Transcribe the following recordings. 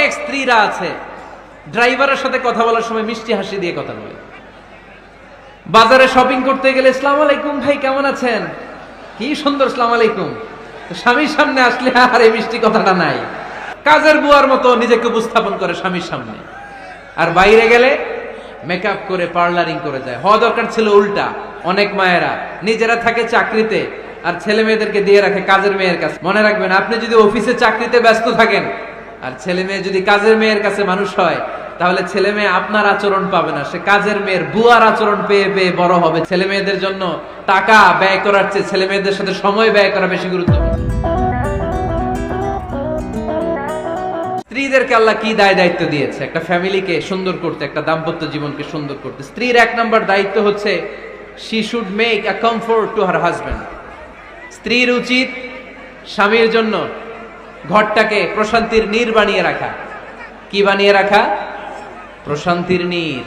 অনেক স্ত্রীরা আছে, ড্রাইভারের সাথে কথা বলার সময় মিষ্টি হাসি দিয়ে কথা বলে। বাজারে শপিং করতে গেলে ইসলাম আলাইকুম ভাই, কেমন আছেন? কি সুন্দর ইসলাম আলাইকুম। স্বামীর সামনে আসলে আর এই মিষ্টি কথাটা নাই। কাজের বুয়ার মতো নিজেকে উপস্থাপন করে স্বামীর সামনে। আর বাইরে গেলে মেকআপ করে, পার্লারিং করে যায়। হওয়া দরকার ছিল উল্টা, অনেক মায়েরা। নিজেরা থাকে চাকরিতে, আর ছেলে মেয়েদেরকে দিয়ে রাখে কাজের মেয়ের কাছে। মনে রাখবেন, আপনি যদি অফিসে চাকরিতে ব্যস্ত থাকেন আর ছেলে মেয়ে যদি কাজের মেয়ের কাছে মানুষ হয়, তাহলে ছেলে মেয়ে আপনার আচরণ পাবে না। সে কাজের মেয়ের বুয়ার আচরণ পেয়ে পেয়ে বড় হবে। ছেলে মেয়েদের জন্য টাকা ব্যয় করার চেয়ে ছেলে মেয়েদের সাথে সময় ব্যয় করা বেশি গুরুত্বপূর্ণ। স্ত্রীদেরকে আল্লাহ কি দায় দায়িত্ব দিয়েছে? একটা ফ্যামিলিকে সুন্দর করতে, একটা দাম্পত্য জীবনকে সুন্দর করতে। স্ত্রীর এক নম্বর দায়িত্ব হচ্ছে she should make a comfort to her husband স্ত্রীর উচিত স্বামীর জন্য ঘরটাকে প্রশান্তির নীর বানিয়ে রাখা। কি বানিয়ে রাখা? প্রশান্তির নীর।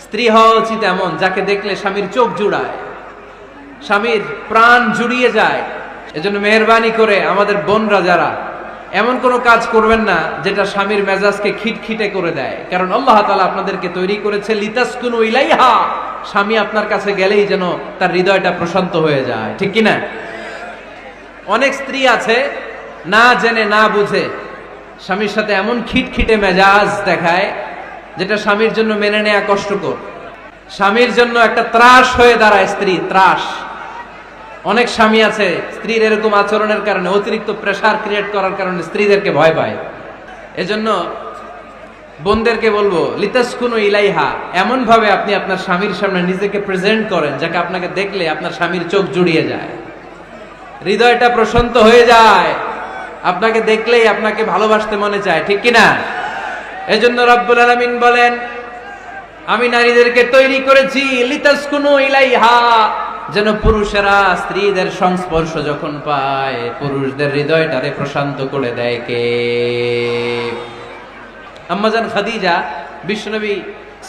স্ত্রী হওয়া উচিত এমন, যাকে দেখলে স্বামীর চোখ জুড়ায়। স্বামীর প্রাণ জুড়িয়ে যায়। এজন্য মেহরবানি করে আমাদের বোনরা যারা, এমন কোনো কাজ করবেন না যেটা স্বামীর মেজাজকে খিটখিটে করে দেয়। কারণ আল্লাহ তালা আপনাদেরকে তৈরি করেছে, লিতাসকুনু ইলাইহা। স্বামী আপনার কাছে গেলেই যেন তার হৃদয়টা প্রশান্ত হয়ে যায়। ঠিক কি না অনেক স্ত্রী আছে না জেনে, না বুঝে, স্বামীর সাথে এমন খিটখিটে মেজাজ দেখায়, যেটা স্বামীর জন্য মেনে নেয়া কষ্টকর। স্বামীর জন্য একটা ত্রাস হয়ে দাঁড়ায় স্ত্রী, ত্রাস। অনেক স্বামী আছে, স্ত্রীর এরকম আচরণের কারণে, অতিরিক্ত প্রেশার ক্রিয়েট করার কারণে স্ত্রীদেরকে ভয় পায়। এজন্য বোনদেরকে বলব, লিতাসকুনু ইলাইহা। এমন ভাবে আপনি আপনার স্বামীর সামনে নিজেকে প্রেজেন্ট করেন, যাকে আপনাকে দেখলে আপনার স্বামীর চোখ জুড়িয়ে যায়। হৃদয়টা প্রশান্ত হয়ে যায়। আপনাকে দেখলেই আপনাকে ভালোবাসতে মনে চায়, ঠিক কি না এজন্য রব্বুল আলামিন বলেন, আমি নারীদেরকে তৈরি করেছি যেন পুরুষেরা স্ত্রীদের সংস্পর্শ যখন পায়, পুরুষদের হৃদয়টারে প্রশান্ত করে দেয় কে? আম্মাজান খাদিজা বিশ্বনবী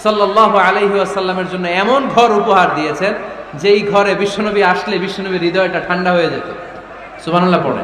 সাল্লাল্লাহু আলাইহি ওয়াসাল্লামের জন্য এমন ঘর উপহার দিয়েছেন, যেই ঘরে বিশ্বনবী আসলে বিশ্বনবীর হৃদয়টা ঠান্ডা হয়ে যেত। সুবহানাল্লাহ পড়ে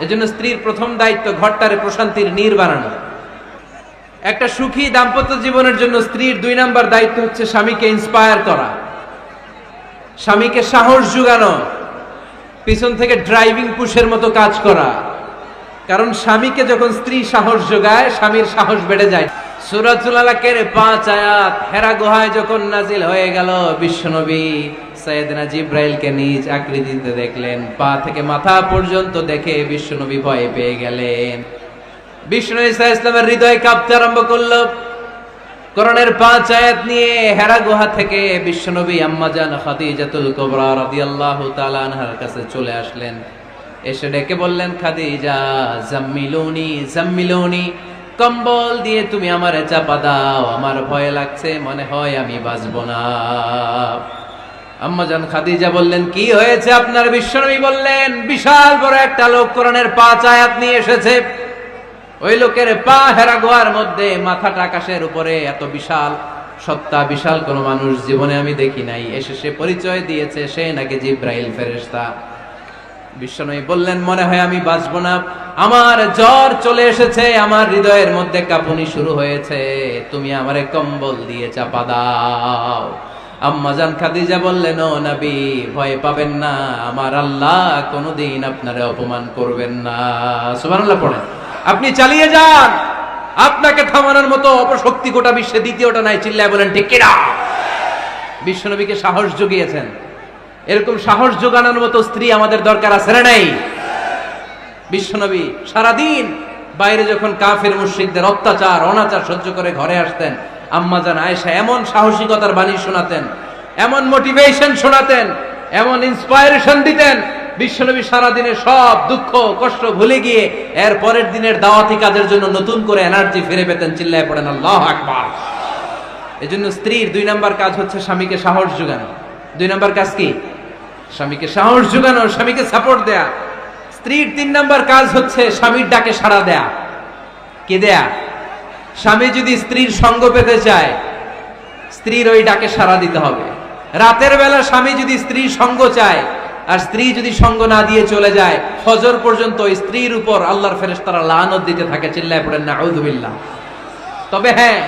এজন্য স্ত্রীর প্রথম দায়িত্ব ঘরটারে প্রশান্তির নীর বানানো। একটা সুখী দাম্পত্য জীবনের জন্য স্ত্রীর দুই নাম্বার দায়িত্ব হচ্ছে স্বামীকে ইন্সপায়ার করা। স্বামীকে সাহস জুগানো পিছন থেকে ড্রাইভিং পুশের মতো কাজ করা। কারণ স্বামীকে যখন স্ত্রী সাহস যোগায়, স্বামীর সাহস বেড়ে যায়। সুরাতুল আলাকের পাঁচ আয়াত, হেরা গুহায় যখন নাজিল হয়ে গেল বিশ্বনবী সৈয়দনা জিব্রাইলকে নিজ আকৃতিতে দেখলেন। পা থেকে মাথা পর্যন্ত দেখে ভয় পেয়ে গেলেন। বিষ্ণু ইসা ইসলামের হৃদয় কাঁপতে আরম্ভ করণের পাঁচ আয়াত নিয়ে হেরা গুহা থেকে বিশ্বনবী আম্মাজান খাদিজাতুল কুবরা কাছে চলে আসলেন। এসে ডেকে বললেন, খাদিজা, জাম্মিলুনি জাম্মিলুনি, কম্বল দিয়ে তুমি আমারে চাপা দাও। আমার ভয় লাগছে, মনে হয় আমি বাঁচবো না। আম্মাজান খাদিজা বললেন, কি হয়েছে আপনার বিশ্বনবী বললেন? বিশাল বড় একটা লোক কোরআনের পাঁচ আয়াত নিয়ে এসেছে। ওই লোকের পা হেরা গোয়ার মধ্যে, মাথাটা আকাশের উপরে, এত বিশাল সত্তা, বিশাল মানুষ জীবনে আমি দেখি নাই। এসে সে পরিচয় দিয়েছে, সে নাকি জিব্রাইল ফেরেশতা। বিশ্বনবী বললেন, মনে হয় আমি বাঁচবো না। আমার জ্বর চলে এসেছে, আমার হৃদয়ের মধ্যে কাঁপুনি শুরু হয়েছে। তুমি আমারে কম্বল দিয়ে চাপা দাও। আম্মাজান খাদিজা বললেন, ও নবী, ভয় পাবেন না। আমার আল্লাহ কোনোদিন আপনারে অপমান করবেন না। সুবহানাল্লাহ পড়েন। আপনি চালিয়ে যান। আপনাকে থামানোর মতো অপশক্তি গোটা বিশ্বে দ্বিতীয়টা নাই। চিল্লায় বলেন, ঠিক কিনা? বিশ্বনবীকে সাহস জুগিয়েছেন। এরকম সাহস যোগানোর মতো স্ত্রী আমাদের দরকার আছে না নাই? বিশ্বনবী সারাদিন বাইরে যখন কাফের মুশ্রিকদের অত্যাচার, অনাচার সহ্য করে ঘরে আসতেন আম্মাজান আয়েশা এমন সাহসিকতার বাণী শোনাতেন, এমন মোটিভেশন শোনাতেন, এমন ইন্সপায়ারেশন দিতেন, বিশ্বনবী সারাদিনের সব দুঃখ, কষ্ট ভুলে গিয়ে এর পরের দিনের দাওয়াতি কাজের জন্য নতুন করে এনার্জি ফিরে পেতেন, চিল্লায় পড়েন, আল্লাহ আকবার। এই জন্য স্ত্রীর দুই নাম্বার কাজ হচ্ছে স্বামীকে সাহস যোগানো। দুই নাম্বার কাজ কি? স্বামীকে সাহস যোগানো, স্বামীকে সাপোর্ট দেয়া। স্ত্রীর তিন নাম্বার কাজ হচ্ছে স্বামীর ডাকে সাড়া দেয়া। কে দেয়া? স্বামী যদি স্ত্রীর সঙ্গ পেতে চায়, স্ত্রীর ওই ডাকে সাড়া দিতে হবে। রাতের বেলা স্বামী যদি স্ত্রীর সঙ্গ চায় আর স্ত্রী যদি সঙ্গ না দিয়ে চলে যায়, ফজর পর্যন্ত স্ত্রীর উপর আল্লাহর ফেরেশতারা লানত দিতে থাকে, চিল্লায় পড়েন না আউযুবিল্লাহ তবে হ্যাঁ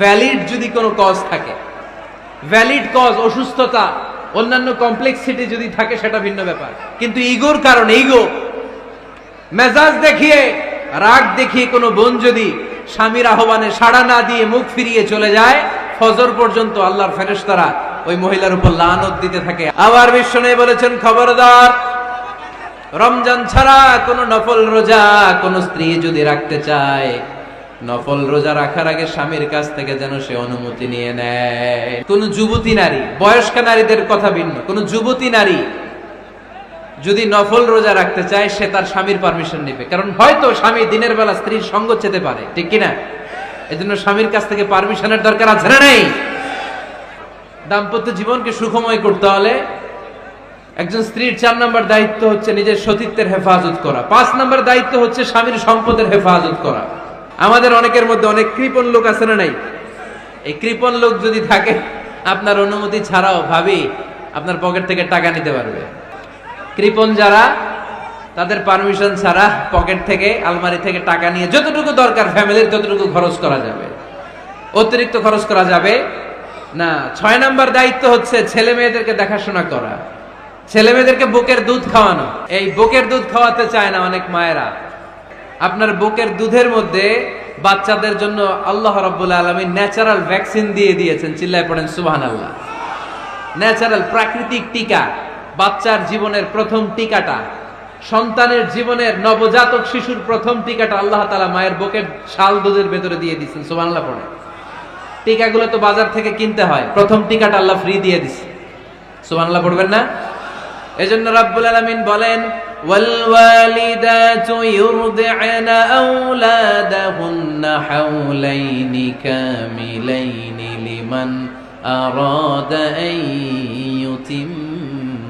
ভ্যালিড যদি কোনো কজ থাকে ভ্যালিড কজ অসুস্থতা, অন্যান্য কমপ্লেক্সিটি যদি থাকে, সেটা ভিন্ন ব্যাপার। কিন্তু ইগোর কারণে, ইগো, মেজাজ দেখিয়ে, রাগ দেখিয়ে কোনো বোন যদি স্বামীর আহ্বানে সাড়া না দিয়ে মুখ ফিরিয়ে চলে যায়। ফজর পর্যন্ত আল্লাহর ফেরেশতারা ওই মহিলার উপর লানত দিতে থাকে। আবার বিষ্ণু বলেছেন, খবরদার, রমজান ছাড়া কোন নফল রোজা কোন স্ত্রী যদি রাখতে চায়, নফল রোজা রাখার আগে স্বামীর কাছ থেকে যেন সে অনুমতি নিয়ে নেয়। কোন যুবতী নারী, বয়স্ক নারীদের কথা ভিন্ন। কোন যুবতী নারী যদি নফল রোজা রাখতে চায়, সে তার স্বামীর পারমিশন নেবে। কারণ হয়তো স্বামী দিনের বেলা স্ত্রীর সঙ্গ চেতে পারে, ঠিক কিনা? এজন্য স্বামীর কাছ থেকে পারমিশনের দরকার আছে না নেই? দাম্পত্য জীবনকে সুখময় করতে হলে একজন স্ত্রীর চার নম্বর দায়িত্ব হচ্ছে নিজের সতীত্বের হেফাজত করা। পাঁচ নম্বর দায়িত্ব হচ্ছে স্বামীর সম্পদের হেফাজত করা। আমাদের অনেকের মধ্যে অনেক কৃপণ লোক আছে না নাই? এই কৃপণ লোক যদি থাকে, আপনার অনুমতি ছাড়াও ভাবি আপনার পকেট থেকে টাকা নিতে পারবে। কৃপণ যারা, তাদের পারমিশন ছাড়া পকেট থেকে, আলমারি থেকে টাকা নিয়ে যতটুকু দরকার ফ্যামিলির ততটুকু খরচ করা যাবে। অতিরিক্ত খরচ করা যাবে না। ছয় নাম্বার দায়িত্ব হচ্ছে ছেলে মেয়েদেরকে দেখাশোনা করা। ছেলে মেয়েদেরকে বুকের দুধ খাওয়ানো। এই বুকের দুধ খাওয়াতে চায় না অনেক মায়েরা। আপনার বুকের দুধের মধ্যে বাচ্চাদের জন্য আল্লাহ রব্বুল আলমী ন্যাচারাল ভ্যাকসিন দিয়ে দিয়েছেন। চিল্লায় পড়েন সুবাহান আল্লাহ ন্যাচারাল প্রাকৃতিক টিকা। বাচ্চার জীবনের প্রথম টিকাটা সন্তানের জীবনের নবজাতক শিশুর প্রথম টিকাটা আল্লাহ তালা মায়ের বুকের শাল দুধের ভেতরে দিয়ে দিচ্ছেন সুবাহ পড়ে টিকাগুলো তো বাজার থেকে কিনতে হয় প্রথম টিকাটা আল্লাহ ফ্রি দিয়ে দিছে সুবহানাল্লাহ পড়বেন না এজন্য রাব্বুল আলামিন বলেন والوالدات يرضعن أولادهن حولين كاملين لمن أراد أن يتم الرضاعة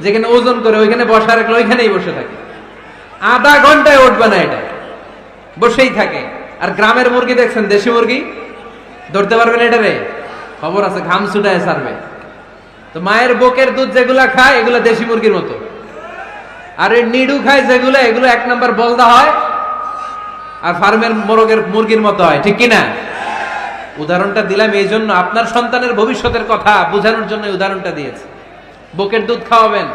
যেখানে ওজন করে ওইখানে বসা রাখলে ওইখানেই বসে থাকে। আধা ঘন্টায় উঠবে না এটা। বসেই থাকে। আর গ্রামের মুরগি দেখছেন, দেশি মুরগি? ধরতে পারবেন এটা রে? খবর আছে, ঘাম ছুটায় সারবে তো মায়ের বুকের দুধ যেগুলা খায়, এগুলো দেশি মুরগির মতো। আর এই নিডু খায় যেগুলো, এগুলো এক নম্বর বলদা হয়, আর ফার্মের মোরগের মুরগির মতো হয়। ঠিক কিনা? উদাহরণটা দিলাম এই জন্য আপনার সন্তানের ভবিষ্যতের কথা বোঝানোর জন্য উদাহরণটা দিয়েছে। বুকের দুধ খাওয়াবেন।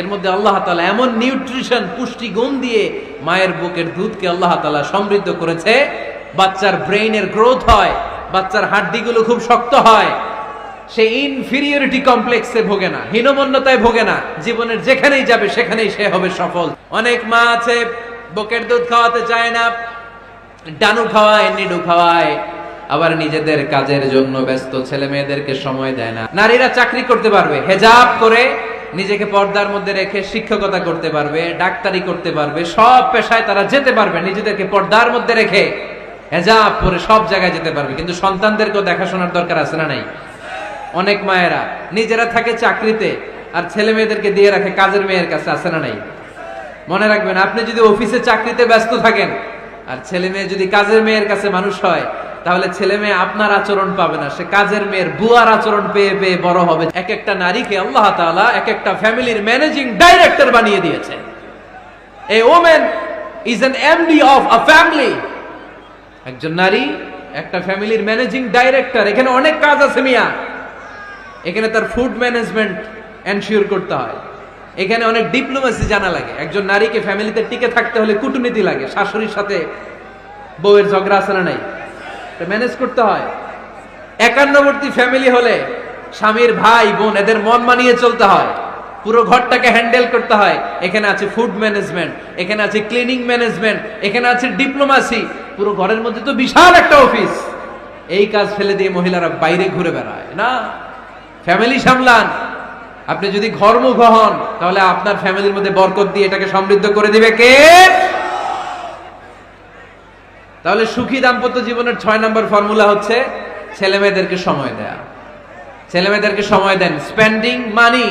এর মধ্যে আল্লাহ তালা এমন নিউট্রিশন পুষ্টি গুণ দিয়ে মায়ের বুকের দুধকে আল্লাহ তালা সমৃদ্ধ করেছে। বাচ্চার ব্রেইনের গ্রোথ হয়, বাচ্চার হাড্ডিগুলো খুব শক্ত হয়। সে ইনফিরিয়রিটি কমপ্লেক্সে ভোগে না, হীনমন্যতায় ভোগে না, জীবনের যেখানেই যাবে সেখানেই সে হবে সফল। অনেক মা আছে, বুকের দুধ খাওয়াতে চায় না, ডানু খাওয়ায়, নিডু খাওয়ায় আবার নিজেদের কাজের জন্য ব্যস্ত ছেলে মেয়েদেরকে সময় দেয় না। নারীরা চাকরি করতে পারবে, হেজাব করে নিজেকে পর্দার মধ্যে রেখে শিক্ষকতা করতে পারবে, ডাক্তারি করতে পারবে, সব পেশায় তারা যেতে পারবে, নিজেদেরকে পর্দার মধ্যে রেখে হেজাব পরে সব জায়গায় যেতে পারবে। কিন্তু সন্তানদেরকেও দেখাশোনার দরকার আছে না নাই? অনেক মায়েরা নিজেরা থাকে চাকরিতে আর ছেলে মেয়েদেরকে দিয়ে রাখে কাজের মেয়ের কাছে, আছে না নাই? মনে রাখবেন, আপনি যদি অফিসে চাকরিতে ব্যস্ত থাকেন আর ছেলে মেয়ে যদি কাজের মেয়ের কাছে মানুষ হয় তাহলে ছেলে মেয়ে আপনার আচরণ পাবে না, সে কাজের মেয়ের বুয়ার আচরণ পেয়ে পেয়ে বড় হবে। এক একটা নারীকে আল্লাহ তাআলা এক একটা ফ্যামিলির ম্যানেজিং ডাইরেক্টর বানিয়ে দিয়েছে। A women is an MD of a family একজন নারী, একটা ফ্যামিলির ম্যানেজিং ডাইরেক্টর। এখানে অনেক কাজ আছে মিয়া। এখানে তার ফুড ম্যানেজমেন্ট এনশিওর করতে হয়। এখানে অনেক ডিপ্লোমেসি জানা লাগে। একজন নারীকে ফ্যামিলিতে টিকে থাকতে হলে কূটনীতি লাগে। শাশুড়ির সাথে বউয়ের ঝগড়া আছে না নাই? ম্যানেজ করতে হয়। একান্নবর্তী ফ্যামিলি হলে স্বামীর ভাই, বোন, এদের মন মানিয়ে চলতে হয়। পুরো ঘরটাকে হ্যান্ডেল করতে হয়। এখানে আছে ফুড ম্যানেজমেন্ট এখানে আছে ক্লিনিং ম্যানেজমেন্ট এখানে আছে ডিপ্লোমাসি পুরো ঘরের মধ্যে তো বিশাল একটা অফিস এই কাজ ফেলে দিয়ে মহিলারা বাইরে ঘুরে বেড়ায়, না? ফ্যামিলি সামলান। আপনি যদি ঘরমুখ হন, তাহলে আপনার ফ্যামিলির মধ্যে বরকত দিয়ে এটাকে সমৃদ্ধ করে দিবে কে? তাহলে সুখী দাম্পত্য জীবনের ছয় নম্বর ফর্মুলা হচ্ছে ছেলে মেয়েদেরকে সময় দেয়া। ছেলে মেয়েদেরকে সময় দেন spending money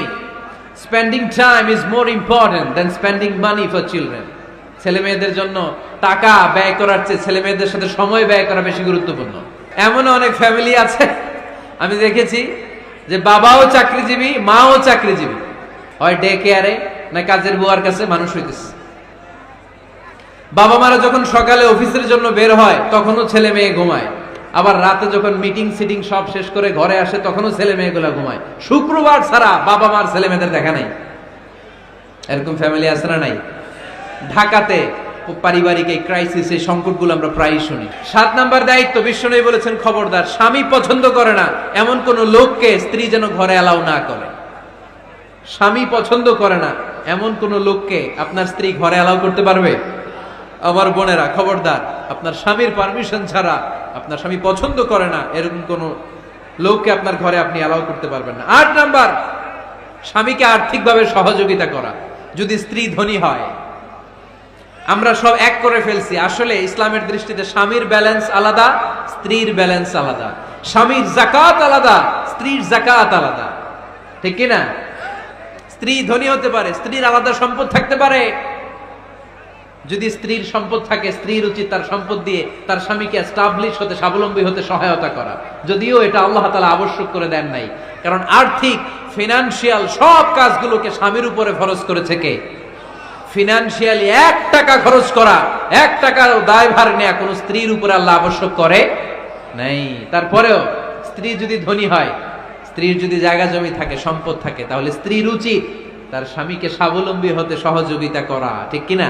spending time is more important than spending money for children ছেলে মেয়েদের জন্য টাকা ব্যয় করার চেয়ে ছেলে মেয়েদের সাথে সময় ব্যয় করা বেশি গুরুত্বপূর্ণ। এমন অনেক ফ্যামিলি আছে, আমি দেখেছি যে বাবাও চাকরিজীবী, মাও চাকরিজীবী। হয় ডে কেয়ারে না কাজের বুয়ার কাছে মানুষ হইতেছে। বাবা মারা যখন সকালে অফিসের জন্য বের হয়, তখনও ছেলে মেয়ে ঘুমায়। আবার রাতে যখন মিটিং সিটিং সব শেষ করে ঘরে আসে, তখনও ছেলে মেয়েগুলো ঘুমায়। শুক্রবার ছাড়া বাবা মার ছেলে মেয়েদের দেখা নাই। এরকম ফ্যামিলি আছে না নাই? ঢাকাতে পারিবারিক এই ক্রাইসিস এই সংকটগুলো আমরা প্রায়ই শুনি। সাত নাম্বার দায়িত্ব বিশ্বনবী বলেছেন, খবরদার। স্বামী পছন্দ করে না, এমন কোন লোককে স্ত্রী যেন ঘরে অ্যালাউ না করে। স্বামী পছন্দ করে না, এমন কোন লোককে আপনার স্ত্রী ঘরে অ্যালাউ করতে পারবে? আমার বোনেরা, খবরদার, আপনার স্বামীর পারমিশন ছাড়া আপনার স্বামী পছন্দ করে না, এরকম কোন লোককে আপনার ঘরে আপনি অ্যালাউ করতে পারবেন না। আট নাম্বার, স্বামীকে আর্থিকভাবে সহযোগিতা করা। যদি স্ত্রী ধনী হয়, আমরা সব এক করে ফেলছি। আসলে ইসলামের দৃষ্টিতে স্বামীর ব্যালেন্স আলাদা, স্ত্রীর ব্যালেন্স আলাদা। স্বামীর জাকাত আলাদা, স্ত্রীর জাকাত আলাদা। ঠিক কি না স্ত্রী ধনী হতে পারে, স্ত্রীর আলাদা সম্পদ থাকতে পারে। যদি স্ত্রীর সম্পদ থাকে স্ত্রীর উচিত তার সম্পদ দিয়ে তার স্বামীকে এস্টাবলিশ হতে, স্বাবলম্বী হতে সহায়তা করা। যদিও এটা আল্লাহ তালা আবশ্যক করে দেন নাই। কারণ আর্থিক ফিনান্সিয়াল সব কাজগুলোকে স্বামীর উপরে খরচ করেছে কে? ফিনান্সিয়ালি এক টাকা খরচ করা, এক টাকার দায়ভার নেয়া কোনো স্ত্রীর উপরে আল্লাহ আবশ্যক করে নাই। তারপরেও স্ত্রী যদি ধনী হয়, স্ত্রীর যদি জায়গা জমি থাকে, সম্পদ থাকে, তাহলে স্ত্রীর উচিত তার স্বামীকে স্বাবলম্বী হতে সহযোগিতা করা, ঠিক কিনা?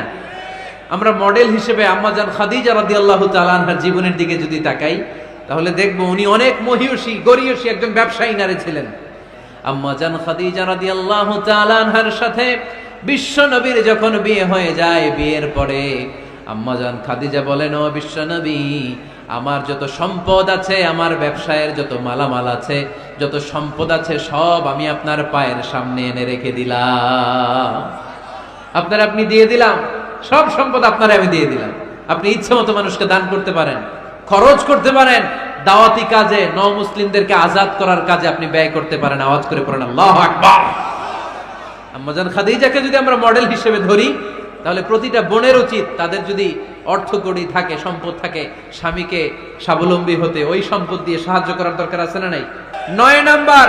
আমরা মডেল হিসেবে আম্মাজান খাদিজা রাদিয়াল্লাহু তাআলা আনহার জীবনের দিকে যদি তাকাই, তাহলে দেখব উনি অনেক মহিয়সী, গরিয়সী একজন ব্যবসায়ী নারী ছিলেন। আম্মাজান খাদিজা রাদিয়াল্লাহু তাআলা আনহার সাথে বিশ্ব নবীর যখন বিয়ে হয়ে যায়, বিয়ের পরে আম্মাজান খাদিজা বলেন, ও বিশ্ব নবী, আমার যত সম্পদ আছে, আমার ব্যবসায়ের যত মালামাল আছে, যত সম্পদ আছে, সব আমি আপনার পায়ের সামনে এনে রেখে দিলাম। আপনার আপনি দিয়ে দিলাম। সব সম্পদ আপনার আমি দিয়ে দিলাম। আপনি ইচ্ছে মতো মানুষকে দান করতে পারেন, খরচ করতে পারেন, দাওয়াতি কাজে ন মুসলিমদেরকে আজাদ করার কাজে আপনি ব্যয় করতে পারেন। আওয়াজ করে পড়েন, আল্লাহ আকবার! খাদিজাকে যদি আমরা মডেল হিসেবে ধরি, তাহলে প্রতিটা বোনের উচিত তাদের যদি অর্থ কড়ি থাকে, সম্পদ থাকে, স্বামীকে স্বাবলম্বী হতে। ওই সম্পদ দিয়ে সাহায্য করার দরকার আছে না নাই? নয় নাম্বার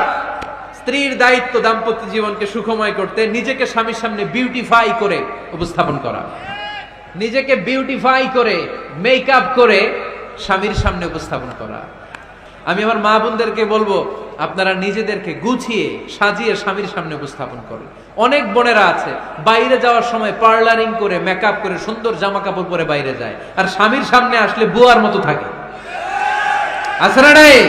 স্ত্রীর দায়িত্ব দাম্পত্য জীবনকে সুখময় করতে, নিজেকে স্বামীর সামনে বিউটিফাই করে উপস্থাপন করা। নিজেকে বিউটিফাই করে মেকআপ করে স্বামীর সামনে উপস্থাপন করা। আমি আমার মা বোনদেরকে বলব, আপনারা নিজেদেরকে গুছিয়ে, সাজিয়ে স্বামীর সামনে উপস্থাপন করুন। অনেক বোনেরা আছে, বাইরে যাওয়ার সময় পার্লারিং করে মেকআপ করে, সুন্দর জামা কাপড় পরে বাইরে যায়। আর স্বামীর সামনে আসলে বুয়ার মতো থাকে। নাই?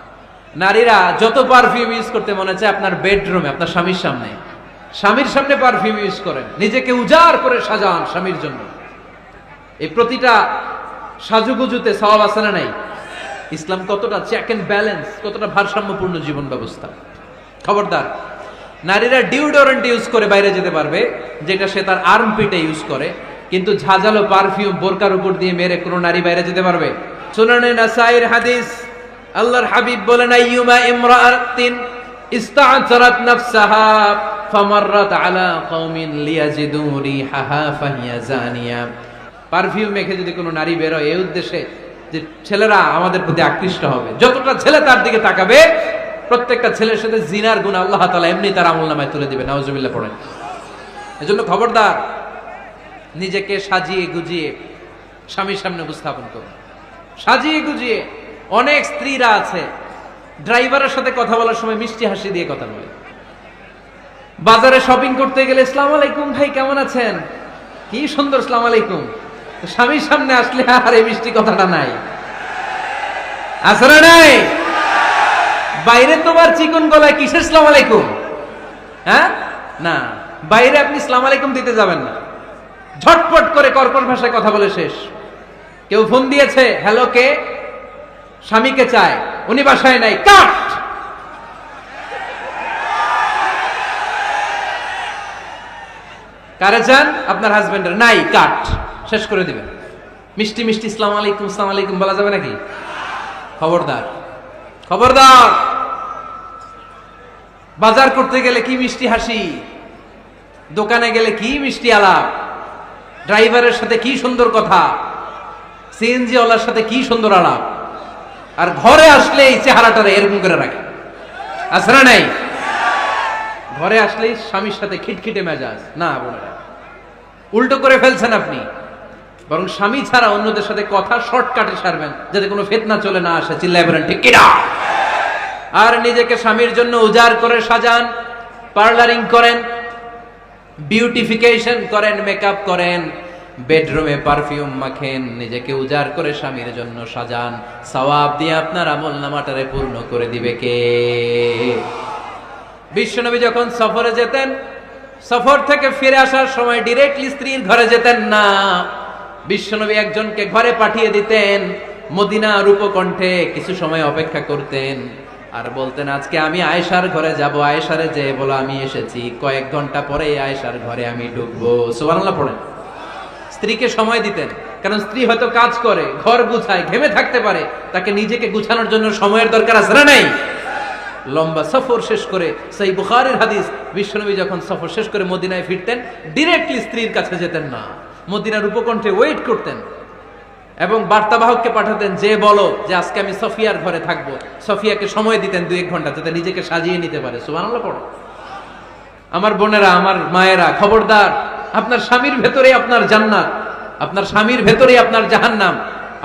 নারীরা যত পারফিউম ইউজ করতে মনে চায় আপনার বেডরুমে আপনার স্বামীর সামনে। স্বামীর সামনে পারফিউম ইউজ করেন। নিজেকে উজাড় করে সাজান স্বামীর জন্য। এই প্রতিটা সাজুগুজুতে সওয়াব আছে না নাই? ইসলাম কতটা চেক এন্ড ব্যালেন্স কতটা ভারসাম্যপূর্ণ জীবন ব্যবস্থা। খবরদার, নারীরা ডিউডোরেন্ট ইউজ করে বাইরে যেতে পারবে, যেটা সে তার আর্ম পিটে ইউজ করে, কিন্তু ঝাঁঝালো পারফিউম বোরকার উপর দিয়ে মেরে কোনো নারী বাইরে যেতে পারবে? সুনানে নাসাইর হাদিস। আল্লাহর হাবিব বলেন জানিয়া। যদি কোনো নারী এই যে ছেলেরা আমাদের প্রতি আকৃষ্ট হবে। যতটা ছেলে তার দিকে তাকাবে, প্রত্যেকটা ছেলের সাথে জিনার গুণ আল্লাহ তালা এমনি তার আমল নামায় তুলে দিবে নাউজুবিল্লাহ, পড়েন। এজন্য খবরদার, নিজেকে সাজিয়ে গুজিয়ে স্বামীর সামনে উপস্থাপন করুন। সাজিয়ে গুজিয়ে অনেক স্ত্রীরা আছে, ড্রাইভারের সাথে কথা বলার সময় মিষ্টি হাসি দিয়ে কথা বলে। বাজারে শপিং করতে গেলে ইসলাম আলাইকুম ভাই, কেমন আছেন? কি সুন্দর ইসলাম আলাইকুম। স্বামীর সামনে আসলে আর এই মিষ্টি কথাটা নাই। আসলে নাই? বাইরে তোমার চিকন গলায় কিসের ইসলাম আলাইকুম? হ্যাঁ? না, বাইরে আপনি ইসলাম আলাইকুম দিতে যাবেন না। ঝটপট করে কর্কশ ভাষায় কথা বলে শেষ। কেউ ফোন দিয়েছে, হ্যালো, কে? স্বামীকে চায়, উনি বাসায় নাই, কাট! কারে চান? আপনার হাজবেন্ডের। নাই, কাট! শেষ করে দিবেন। মিষ্টি মিষ্টি ইসলাম আলাইকুম ইসলাম আলাইকুম, বলা যাবে নাকি? খবরদার। খবরদার! বাজার করতে গেলে কি মিষ্টি হাসি? দোকানে গেলে কি মিষ্টি আলাপ? ড্রাইভারের সাথে কি সুন্দর কথা? সিএনজি ওয়ালার সাথে কি সুন্দর আলাপ? আর ঘরে আসলে এই চেহারাটা এরকম করে রাখে। আসরা নাই? ঘরে আসলেই স্বামীর সাথে খিটখিটে মেজাজ। না উল্টো করে ফেলছেন আপনি। বরং স্বামী ছাড়া অন্যদের সাথে কথা শর্টকাটে সারবেন, যাতে কোনো ফেতনা চলে না আসে। বলেন, ঠিক আর নিজেকে স্বামীর জন্য উজাড় করে সাজান, পার্লারিং করেন, বিউটিফিকেশন করেন, মেকআপ করেন বেডরুমে পারফিউম মাখেন, নিজেকে উজাড় করে স্বামীর জন্য সাজান। সওয়াব দিয়ে আপনার আমল নামাটারে পূর্ণ করে দিবে কে? বিশ্বনবী যখন সফরে যেতেন, সফর থেকে ফিরে আসার সময় ডিরেক্টলি স্ত্রীর ঘরে যেতেন না। বিশ্বনবী একজনকে ঘরে পাঠিয়ে দিতেন মদিনা রূপকণ্ঠে কিছু সময় অপেক্ষা করতেন। আর বলতেন, আজকে আমি আয়েশার ঘরে যাব, আয়েশারে যে বলো, আমি এসেছি। কয়েক ঘণ্টা পরে আয়েশার ঘরে আমি ঢুকবো। সুবহানাল্লাহ পড়েন। স্ত্রীকে সময় দিতেন। কারণ স্ত্রী হয়তো কাজ করে, ঘর গুছায়, ঘেমে থাকতে পারে। তাকে নিজেকে গুছানোর জন্য সময়ের দরকার আছে না নাই? লম্বা সফর শেষ করে সেই বুখারের হাদিস, বিশ্বনবী যখন সফর শেষ করে মদিনায় ফিরতেন ডিরেক্টলি স্ত্রীর কাছে যেতেন না। মদিনার উপকণ্ঠে ওয়েট করতেন এবং বার্তাবাহককে পাঠাতেন, যে বলো যে আজকে আমি সফিয়ার ঘরে থাকব। সফিয়াকে সময় দিতেন দুই এক ঘণ্টা, যাতে নিজেকে সাজিয়ে নিতে পারে। পড়ো। আমার বোনেরা, আমার মায়েরা, খবরদার আপনার স্বামীর ভেতরে আপনার জান্নাত, আপনার স্বামীর ভেতরে আপনার জাহান্নাম,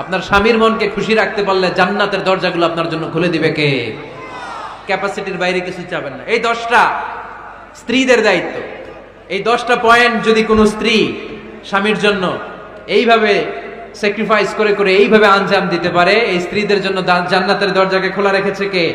আপনার স্বামীর মনকে খুশি রাখতে পারলে জান্নাতের দরজাগুলো আপনার জন্য খুলে দিবে কে? ক্যাপাসিটির বাইরে কিছু চাবেন না। এই দশটা স্ত্রীদের দায়িত্ব। এই দশটা পয়েন্ট যদি কোনো স্ত্রী স্বামীর জন্য এইভাবে স্যাক্রিফাইস করে করে এইভাবে আঞ্জাম দিতে পারে, এই স্ত্রীদের জন্য জান্নাতের দরজাকে খোলা রেখেছে কে?